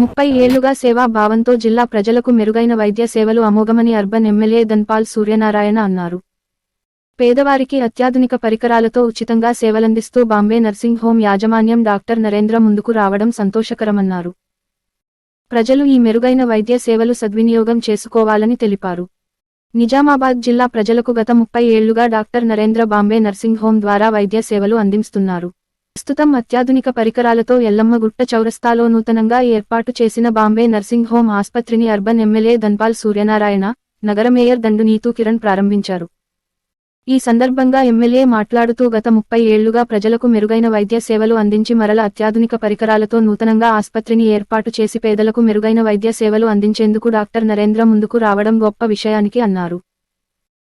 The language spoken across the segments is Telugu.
ముప్పై ఏళ్ళుగా సేవా భావంతో జిల్లా ప్రజలకు మెరుగైన వైద్య సేవలు అమోఘమని అర్బన్ ఎమ్మెల్యే ధన్పాల్ సూర్యనారాయణ అన్నారు. పేదవారికి అత్యాధునిక పరికరాలతో ఉచితంగా సేవలందిస్తూ బాంబే నర్సింగ్ హోం యాజమాన్యం డాక్టర్ నరేంద్ర ముందుకు రావడం సంతోషకరమన్నారు. ప్రజలు ఈ మెరుగైన వైద్య సేవలు సద్వినియోగం చేసుకోవాలని తెలిపారు. నిజామాబాద్ జిల్లా ప్రజలకు గత ముప్పై ఏళ్ళుగా doctor Narendra Bombay nursing home ద్వారా వైద్య సేవలు అందిస్తున్నారు. ప్రస్తుతం అత్యాధునిక పరికరాలతో ఎల్లమ్మగుట్ట చౌరస్తాలో నూతనంగా ఏర్పాటు చేసిన బాంబే నర్సింగ్ హోం ఆస్పత్రిని అర్బన్ ఎమ్మెల్యే ధన్పాల్ సూర్యనారాయణ నగర మేయర్ దండు నీతూ కిరణ్ ప్రారంభించారు. ఈ సందర్భంగా ఎమ్మెల్యే మాట్లాడుతూ గత ముప్పై ఏళ్ళుగా ప్రజలకు మెరుగైన వైద్య సేవలు అందించి మరల అత్యాధునిక పరికరాలతో నూతనంగా ఆస్పత్రిని ఏర్పాటు చేసి పేదలకు మెరుగైన వైద్య సేవలు అందించేందుకు డాక్టర్ నరేంద్ర ముందుకు రావడం గొప్ప విషయానికి అన్నారు.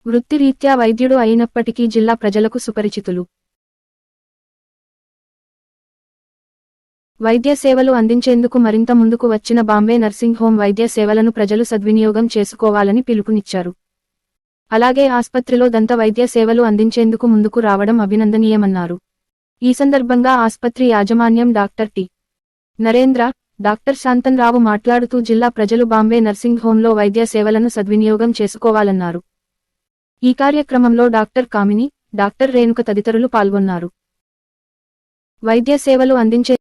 వృత్తిరీత్యా వైద్యుడు అయినప్పటికీ జిల్లా ప్రజలకు సుపరిచితులు. వైద్య సేవలు అందించేందుకు మరింత ముందుకు వచ్చిన బాంబే నర్సింగ్ హోం వైద్య సేవలను ప్రజలు సద్వినియోగం చేసుకోవాలని పిలుపునిచ్చారు. అలాగే ఆస్పత్రిలో దంత వైద్య సేవలు అందించేందుకు ముందుకు రావడం అభినందనీయమన్నారు. ఈ సందర్భంగా ఆస్పత్రి యాజమాన్యం doctor T. Narendra doctor Shantan Rao మాట్లాడుతూ జిల్లా ప్రజలు బాంబే నర్సింగ్ హోంలో వైద్య సేవలను సద్వినియోగం చేసుకోవాలన్నారు. ఈ కార్యక్రమంలో డాక్టర్ కామిని డాక్టర్ రేణుక తదితరులు పాల్గొన్నారు. వైద్య సేవలు అందించే